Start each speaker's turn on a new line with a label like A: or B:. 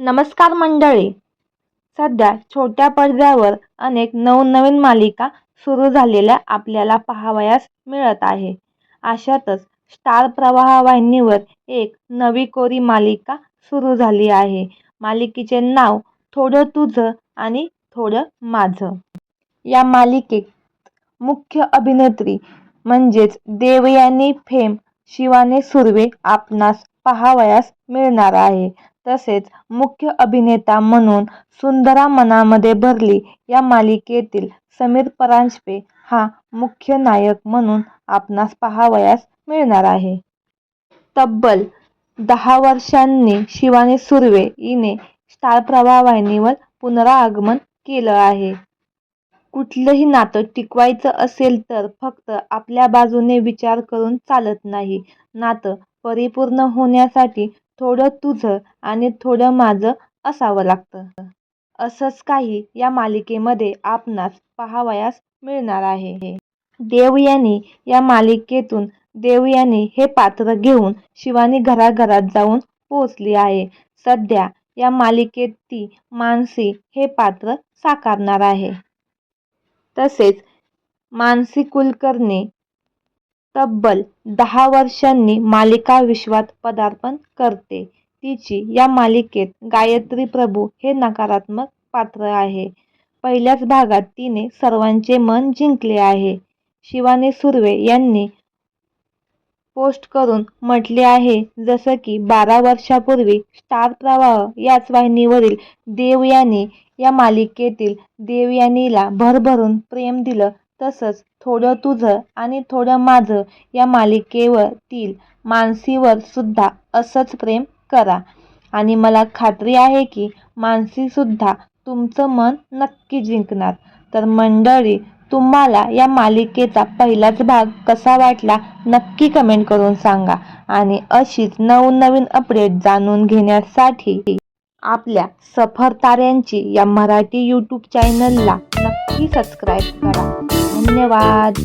A: नमस्कार मंडळी. सध्या छोट्या पडद्यावर अनेक नवनवीन मालिका सुरू झालेल्या आपल्याला पाहावयास मिळत आहे. अशातच स्टार प्रवाह वाहिनीवर एक नवी कोरी मालिका सुरू झाली आहे. मालिकेचे नाव थोडं तुझं आणि थोडं माझं. या मालिकेत मुख्य अभिनेत्री म्हणजेच देवयानी फेम शिवाने सुर्वे आपणास पाहावयास मिळणार आहे. तसेच मुख्य अभिनेता म्हणून सुंदरा मनामध्ये भरली या मालिकेतील समीर परांजपे हा मुख्य नायक म्हणून आपणास पाहावयास मिळणार आहे. तब्बल दहा वर्षांनी शिवानी सुर्वे हिने स्टार प्रवाह वाहिनीवर पुनरागमन केलं आहे. कुठलंही नातं टिकवायचं असेल तर फक्त आपल्या बाजूने विचार करून चालत नाही. नातं परिपूर्ण होण्यासाठी थोडं तुझं आणि थोडं माझं असावं लागतं. असंच काही या मालिकेमध्ये आपणास पाहावयास मिळणार आहे. देवयानी या मालिकेतून देवयानी हे पात्र घेऊन शिवानी घराघरात जाऊन पोहोचली आहे. सध्या या मालिकेत ती मानसी हे पात्र साकारणार आहे. तसेच मानसी कुलकर्णी तब्बल दहा वर्षांनी मालिका विश्वात पदार्पण करते. तिची या मालिकेत गायत्री प्रभू हे नकारात्मक पात्र आहे. पहिल्याच भागात तिने सर्वांचे मन जिंकले आहे. शिवानी सुर्वे यांनी पोस्ट करून म्हटले आहे जसं की बारा वर्षापूर्वी स्टार प्रवाह याच वाहिनीवरील देवयानी या मालिकेतील देवयानीला भरभरून प्रेम दिलं तसंच थोडं तुझं आणि थोडं माझं या मालिकेवरील मानसीवर सुद्धा असंच प्रेम करा. आणि मला खात्री आहे की मानसीसुद्धा तुमचं मन नक्की जिंकणार. तर मंडळी तुम्हाला या मालिकेचा पहिलाच भाग कसा वाटला नक्की कमेंट करून सांगा. आणि अशीच नवनवीन अपडेट जाणून घेण्यासाठी आपल्या सफर ताऱ्यांची या मराठी यूट्यूब चॅनलला नक्की सबस्क्राईब करा. धन्यवाद